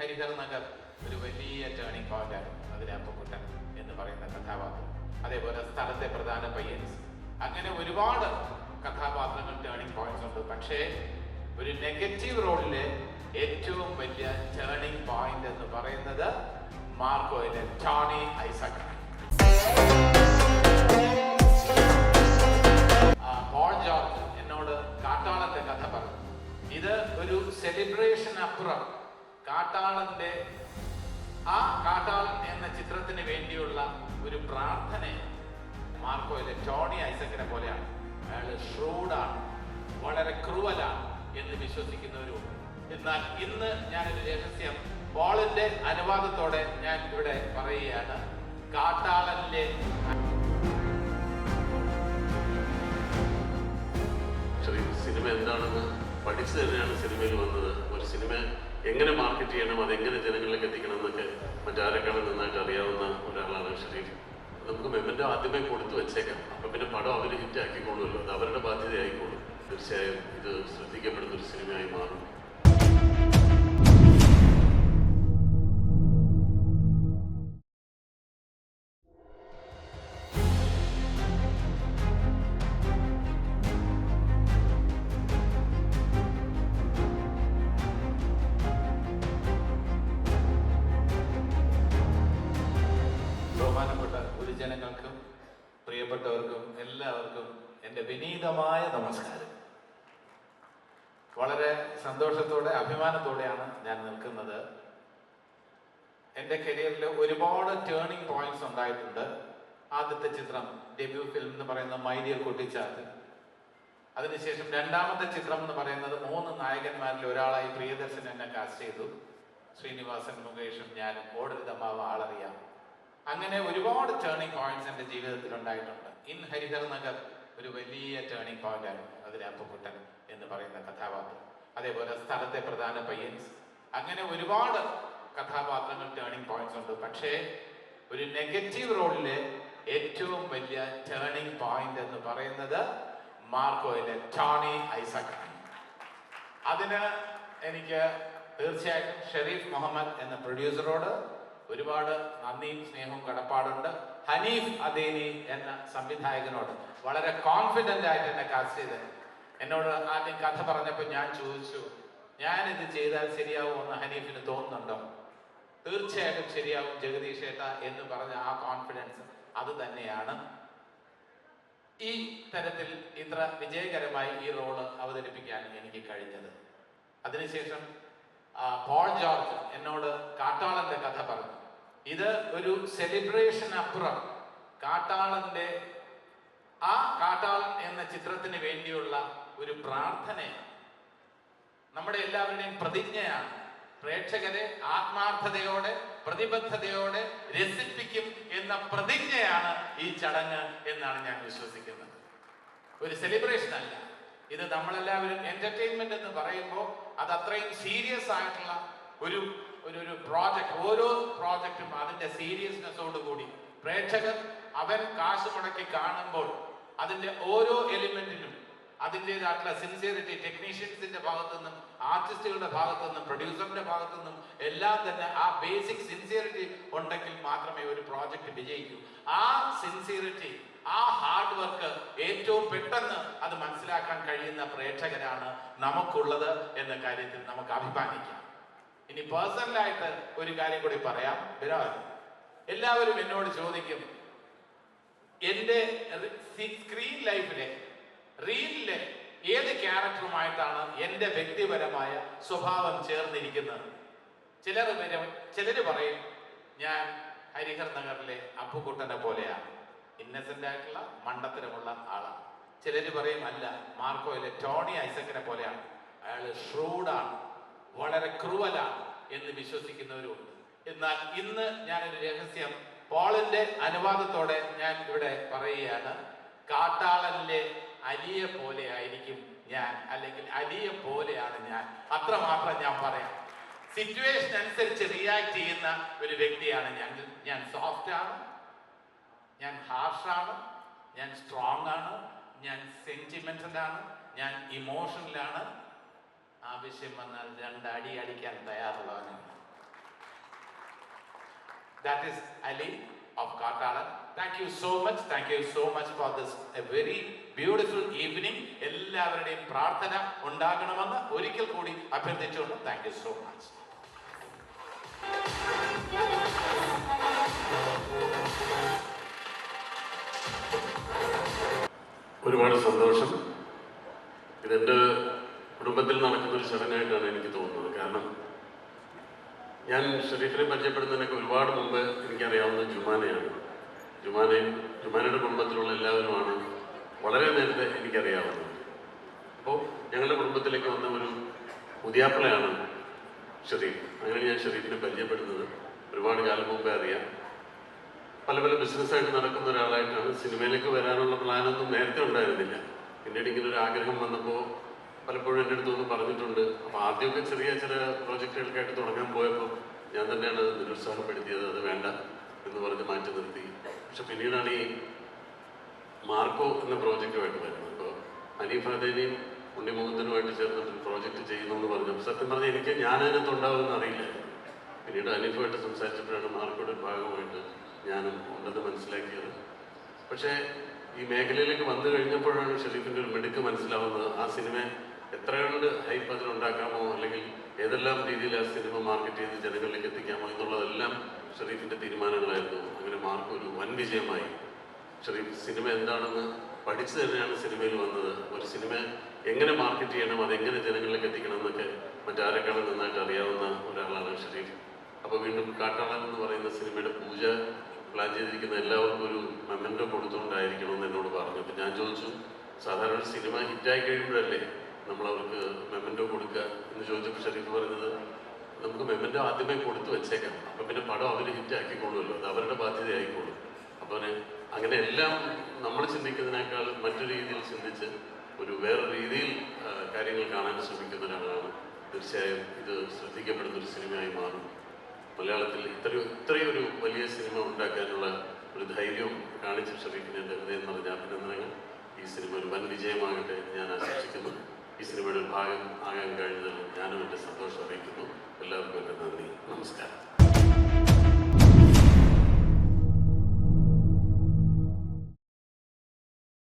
ഹരിഹർ നഗർ ഒരു വലിയ turning point ആയിരുന്നു അതിലെ അപ്പക്കുട്ടൻ എന്ന് പറയുന്ന കഥാപാത്രം. അതേപോലെ സ്ഥലത്തെ പ്രധാന പയ്യൻസ്. അങ്ങനെ ഒരുപാട് കഥാപാത്രങ്ങൾ ടേണിംഗ് പോയിന്റ്സ് ഉണ്ട്. പക്ഷേ ഒരു നെഗറ്റീവ് റോളിലെ ഏറ്റവും വലിയ ടേണിംഗ് പോയിന്റ് എന്ന് പറയുന്നത് മാർക്കോയിലെ ടോണി ഐസക് എന്നോട് കാട്ടാളത്തെ കഥ പറഞ്ഞു. ഇത് ഒരു സെലിബ്രേഷൻ അപ്പുറം കാട്ടാളന്റെ ആ കാട്ടാളൻ എന്ന ചിത്രത്തിന് വേണ്ടിയുള്ള ഒരു പ്രാർത്ഥന മാർക്കോയിലെ ടോണി ഐസക്കിനെ പോലെയാണ്. അയാൾ ഷ്രൂഡാണ് വളരെ ക്രൂവലാണ് എന്ന് വിശ്വസിക്കുന്നവരുണ്ട് എന്നാൽ ഇന്ന് ഞാനൊരു രഹസ്യം പോളിന്റെ അനുവാദത്തോടെ ഞാൻ ഇവിടെ പറയുകയാണ്. കാട്ടാളനിലെ ചെറിയ സിനിമ എന്താണെന്ന് പഠിച്ചു തന്നെയാണ് സിനിമയിൽ വന്നത്. ഒരു സിനിമ എങ്ങനെ മാർക്കറ്റ് ചെയ്യണം അതെങ്ങനെ ജനങ്ങളിലേക്ക് എത്തിക്കണം എന്നൊക്കെ മറ്റാരെക്കാളും നന്നായിട്ട് അറിയാവുന്ന ഒരാളാണ് ഷരീഫ് നമുക്ക് മെമ്മന്റെ ആദ്യമേ കൊടുത്തു വെച്ചേക്കാം. അപ്പൊ പിന്നെ പടം അവർ ഹിറ്റ് ആക്കിക്കോളുമല്ലോ അത് അവരുടെ ബാധ്യതയായിക്കോളും. തീർച്ചയായും ഇത് ശ്രദ്ധിക്കപ്പെടുന്ന ഒരു സിനിമയായി മാറും. ഗുരുജനങ്ങൾക്കും പ്രിയപ്പെട്ടവർക്കും എല്ലാവർക്കും എന്റെ വിനീതമായ നമസ്കാരം. വളരെ സന്തോഷത്തോടെ അഭിമാനത്തോടെയാണ് ഞാൻ നിൽക്കുന്നത്. എന്റെ കരിയറിൽ ഒരുപാട് ടേണിംഗ് പോയിന്റ്സ് ഉണ്ടായിട്ടുണ്ട്. ആദ്യത്തെ ചിത്രം ഡെബ്യൂ ഫിലിം എന്ന് പറയുന്ന മൈഡിയർ കുട്ടിച്ചാത്ത് അതിനുശേഷം രണ്ടാമത്തെ ചിത്രം എന്ന് പറയുന്നത് മൂന്ന് നായകന്മാരിൽ ഒരാളായി പ്രിയദർശൻ എന്നെ കാസ്റ്റ് ചെയ്തു. ശ്രീനിവാസൻ മുകേഷും ഞാനും ഓടരുതമാവ് ആളറിയാം. അങ്ങനെ ഒരുപാട് ടേണിംഗ് പോയിന്റ്സ് എന്റെ ജീവിതത്തിൽ ഉണ്ടായിട്ടുണ്ട്. ഇൻ ഹരിഹർ നഗർ ഒരു വലിയ ടേണിംഗ് പോയിന്റ് അതിലെ അപ്പക്കുട്ടൻ എന്ന് പറയുന്ന കഥാപാത്രം. അതേപോലെ സ്ഥലത്തെ പ്രധാന പയ്യൻസ്. അങ്ങനെ ഒരുപാട് കഥാപാത്രങ്ങൾ ടേണിംഗ് പോയിന്റ്സ് ഉണ്ട്. പക്ഷേ ഒരു നെഗറ്റീവ് റോളിലെ ഏറ്റവും വലിയ ടേണിംഗ് പോയിന്റ് എന്ന് പറയുന്നത് മാർക്കോയിലെ ടോണി ഐസക് അതിന് എനിക്ക് തീർച്ചയായിട്ടും ഷെരീഫ് മുഹമ്മദ് എന്ന പ്രൊഡ്യൂസറോട് ഒരുപാട് നന്ദിയും സ്നേഹവും കടപ്പാടുണ്ട്. ഹനീഫ് അദേനി എന്ന സംവിധായകനോട് വളരെ കോൺഫിഡന്റ് ആയിട്ട് എന്നെ കാസ്റ്റ് ചെയ്ത് എന്നോട് ആദ്യം കഥ പറഞ്ഞപ്പോൾ ഞാൻ ചോദിച്ചു ഞാൻ ഇത് ചെയ്താൽ ശരിയാവുമെന്ന് ഹനീഫിന് തോന്നുന്നുണ്ടോ? തീർച്ചയായിട്ടും ശരിയാവും ജഗദീഷ് ഏട്ട എന്ന് പറഞ്ഞ ആ കോൺഫിഡൻസ് അത് തന്നെയാണ്. ഈ തരത്തിൽ ഇത്ര വിജയകരമായി ഈ റോൾ അവതരിപ്പിക്കാൻ എനിക്ക് കഴിഞ്ഞത്. അതിനുശേഷം പോൾ ജോർജ് എന്നോട് കാട്ടാളന്റെ കഥ പറഞ്ഞു. ഇത് ഒരു സെലിബ്രേഷൻ അപ്പുറം. കാട്ടാളന്റെ ആ കാട്ടാളൻ എന്ന ചിത്രത്തിന് വേണ്ടിയുള്ള ഒരു പ്രാർത്ഥനയാണ്. നമ്മുടെ എല്ലാവരുടെയും പ്രതിജ്ഞയാണ്. പ്രേക്ഷകരെ ആത്മാർത്ഥതയോടെ പ്രതിബദ്ധതയോടെ രസിപ്പിക്കും എന്ന പ്രതിജ്ഞയാണ് ഈ ചടങ്ങ് എന്നാണ് ഞാൻ വിശ്വസിക്കുന്നത്. ഒരു സെലിബ്രേഷൻ അല്ല. ഇത് നമ്മളെല്ലാവരും എന്റർടൈൻമെന്റ് എന്ന് പറയുമ്പോൾ അത് അത്രയും സീരിയസ് ആയിട്ടുള്ള ഒരു ഒരു ഒരു പ്രോജക്റ്റ് ഓരോ പ്രോജക്റ്റും അതിന്റെ സീരിയസ്നെസ്സോട് കൂടി. പ്രേക്ഷകർ അവൻ കാശ് മുടക്കി കാണുമ്പോൾ അതിന്റെ ഓരോ എലിമെന്റിനും അതിന്റെതായിട്ടുള്ള സിൻസിയറിറ്റി ടെക്നീഷ്യൻസിന്റെ ഭാഗത്തു നിന്നും ആർട്ടിസ്റ്റുകളുടെ ഭാഗത്തു നിന്നും പ്രൊഡ്യൂസറിന്റെ ഭാഗത്തു നിന്നും എല്ലാം തന്നെ ആ ബേസിക് സിൻസിയറിറ്റി ഉണ്ടെങ്കിൽ മാത്രമേ ഒരു പ്രോജക്റ്റ് വിജയിക്കൂ. ആ സിൻസിയറിറ്റി ആ ഹാർഡ് വർക്ക് ഏറ്റവും പെട്ടെന്ന് അത് മനസ്സിലാക്കാൻ കഴിയുന്ന പ്രേക്ഷകരാണ് നമുക്കുള്ളത് എന്ന കാര്യത്തിൽ നമുക്ക് അഭിമാനിക്കാം. ഇനി പേഴ്സണലായിട്ട് ഒരു കാര്യം കൂടി പറയാം. വരാ എല്ലാവരും എന്നോട് ചോദിക്കും എന്റെ സ്ക്രീൻ ലൈഫിലെ റീലിലെ ഏത് ക്യാരക്ടറുമായിട്ടാണ് എന്റെ വ്യക്തിപരമായ സ്വഭാവം ചേർന്നിരിക്കുന്നത്? ചിലർ ചിലര് പറയും ഞാൻ ഹരിഹർ നഗറിലെ അപ്പുക്കുട്ടനെ പോലെയാണ്. ഇന്നസെന്റ് ആയിട്ടുള്ള മണ്ടത്തരമുള്ള ആളാണ് ചിലര് പറയും അല്ല മാർക്കോയിലെ ടോണി ഐസക്കിനെ പോലെയാണ്. അയാൾ ഷ്രൂഡാണ് വളരെ ക്രൂവലാണ് എന്ന് വിശ്വസിക്കുന്നവരുണ്ട് എന്നാൽ ഇന്ന് ഞാനൊരു രഹസ്യം പോളിന്റെ അനുവാദത്തോടെ ഞാൻ ഇവിടെ പറയുകയാണ്. കാട്ടാളനിലെ അലിയെ പോലെ ആയിരിക്കും ഞാൻ അല്ലെങ്കിൽ അലിയെ പോലെയാണ് ഞാൻ. അത്രമാത്രം ഞാൻ പറയാം. സിറ്റുവേഷൻ അനുസരിച്ച് റിയാക്ട് ചെയ്യുന്ന ഒരു വ്യക്തിയാണ് ഞാൻ. ഞാൻ സോഫ്റ്റ് ആണ്. ഞാൻ ഹാർഷാണ് ഞാൻ സ്ട്രോങ് ആണ്. ഞാൻ സെന്റിമെന്റൽ ആണ്. ഞാൻ ഇമോഷണലാണ് ആവശ്യം വന്നാൽ രണ്ടടി അടിക്കാൻ തയ്യാറുള്ളവനാണ് That is Ali of Katala. Thank you so much. Thank you so much for this a very beautiful evening. എല്ലാവരുടെയും പ്രാർത്ഥന ഉണ്ടാകണമെന്ന് ഒരിക്കൽ കൂടി അഭ്യർത്ഥിച്ചുകൊണ്ട് താങ്ക് യു സോ മച്ച് ഞാൻ ഷെരീഫിനെ പരിചയപ്പെടുന്നതിനൊക്കെ ഒരുപാട് മുമ്പ് എനിക്കറിയാവുന്ന ജുമാനയാണ്. ജുമാനയും ജുമാനയുടെ കുടുംബത്തിലുള്ള എല്ലാവരുമാണ് വളരെ നേരത്തെ എനിക്കറിയാവുന്നത്. അപ്പോൾ ഞങ്ങളുടെ കുടുംബത്തിലേക്ക് വന്ന ഒരു പുതിയാപ്പിളയാണ് ഷെരീഫ്. അങ്ങനെ ഞാൻ ഷെരീഫിനെ പരിചയപ്പെടുന്നത്. ഒരുപാട് കാലം മുമ്പേ അറിയാം. പല പല ബിസിനസ്സായിട്ട് നടക്കുന്ന ഒരാളായിട്ടാണ് സിനിമയിലേക്ക് വരാനുള്ള പ്ലാനൊന്നും നേരത്തെ ഉണ്ടായിരുന്നില്ല. പിന്നീട് ഇങ്ങനെ ഒരു ആഗ്രഹം വന്നപ്പോൾ പലപ്പോഴും എന്റെ അടുത്ത് പറഞ്ഞിട്ടുണ്ട്. അപ്പോൾ ആദ്യമൊക്കെ ചെറിയ ചില പ്രോജക്റ്റുകൾക്കായിട്ട് തുടങ്ങാൻ പോയപ്പോൾ ഞാൻ തന്നെയാണ് നിരുത്സാഹപ്പെടുത്തിയത്. അത് വേണ്ട എന്ന് പറഞ്ഞ് മാറ്റി നിർത്തി. പക്ഷെ പിന്നീടാണ് ഈ മാർക്കോ എന്ന പ്രോജക്റ്റുമായിട്ട് വരുന്നത്. അപ്പോൾ അനീഫ് അദേനിയും ഉണ്ണിമുഖത്തിനുമായിട്ട് ചേർന്നിട്ട് പ്രോജക്റ്റ് ചെയ്യുന്നു എന്ന് പറഞ്ഞു സത്യം പറഞ്ഞാൽ എനിക്ക് ഞാൻ അതിനകത്ത് ഉണ്ടാവുമെന്ന് അറിയില്ല. പിന്നീട് അനീഫുമായിട്ട് സംസാരിച്ചപ്പോഴാണ് മാർക്കോയുടെ ഭാഗമായിട്ട് ഞാനും ഉണ്ടെന്ന് മനസ്സിലാക്കിയത്. പക്ഷേ ഈ മേഖലയിലേക്ക് വന്നു കഴിഞ്ഞപ്പോഴാണ് ഷെരീഫിന്റെ ഒരു മിടുക്ക് മനസ്സിലാവുന്നത്. ആ സിനിമ എത്ര കണ്ട് ഹൈപ്പ് അതിലുണ്ടാക്കാമോ? അല്ലെങ്കിൽ ഏതെല്ലാം രീതിയിൽ ആ സിനിമ മാർക്കറ്റ് ചെയ്ത് ജനങ്ങളിലേക്ക് എത്തിക്കാമോ എന്നുള്ളതെല്ലാം ഷെറീഫിന്റെ തീരുമാനങ്ങളായിരുന്നു. അങ്ങനെ മാർക്ക് ഒരു വൻ വിജയമായി. ഷെറീഫ് സിനിമ എന്താണെന്ന് പഠിച്ചു തന്നെയാണ് സിനിമയിൽ വന്നത്. ഒരു സിനിമ എങ്ങനെ മാർക്കറ്റ് ചെയ്യണം അതെങ്ങനെ ജനങ്ങളിലേക്ക് എത്തിക്കണം എന്നൊക്കെ മറ്റാരെക്കാളും നന്നായിട്ട് അറിയാവുന്ന ഒരാളാണ് ഷെരീഫ്. അപ്പോൾ വീണ്ടും കാട്ടാളൻ എന്ന് പറയുന്ന സിനിമയുടെ പൂജ പ്ലാൻ ചെയ്തിരിക്കുന്ന എല്ലാവർക്കും ഒരു മെമ്മന്റോ കൊടുത്തുകൊണ്ടായിരിക്കണം എന്ന് എന്നോട് പറഞ്ഞു. അപ്പം ഞാൻ ചോദിച്ചു സാധാരണ സിനിമ ഹിറ്റായി കഴിയുമ്പോഴല്ലേ നമ്മൾ അവർക്ക് മെമ്മന്റോ കൊടുക്കുക എന്ന് ചോദിച്ചപ്പോൾ ഷെരീഫ് പറഞ്ഞത് നമുക്ക് മെമ്മന്റോ ആദ്യമേ കൊടുത്തു വെച്ചേക്കാം. അപ്പം പിന്നെ പടം അവർ ഹിറ്റാക്കിക്കോളുമല്ലോ അത് അവരുടെ ബാധ്യതയായിക്കോളും. അപ്പോൾ അങ്ങനെ എല്ലാം നമ്മൾ ചിന്തിക്കുന്നതിനേക്കാൾ മറ്റു രീതിയിൽ ചിന്തിച്ച് ഒരു വേറെ രീതിയിൽ കാര്യങ്ങൾ കാണാൻ ശ്രമിക്കുന്ന ഒരാളാണ്. തീർച്ചയായും ഇത് ശ്രദ്ധിക്കപ്പെടുന്ന ഒരു സിനിമയായി മാറും. മലയാളത്തിൽ ഇത്രയും ഇത്രയും ഒരു വലിയ സിനിമ ഉണ്ടാക്കാനുള്ള ഒരു ധൈര്യവും കാണിച്ച് ശ്രമിക്കുന്നതിന്റെ എന്റെ ഹൃദയം നിറഞ്ഞ അഭിനന്ദനങ്ങൾ. ഈ സിനിമ ഒരു വൻ വിജയമാകട്ടെ ഞാൻ ആശംസിക്കുന്നു. ഈ സിനിമയുടെ ഭാഗം ആകാൻ കഴിഞ്ഞതിൽ ഞാനും എന്റെ സന്തോഷം അറിയിക്കുന്നു. എല്ലാവർക്കും എന്റെ നന്ദി. നമസ്കാരം.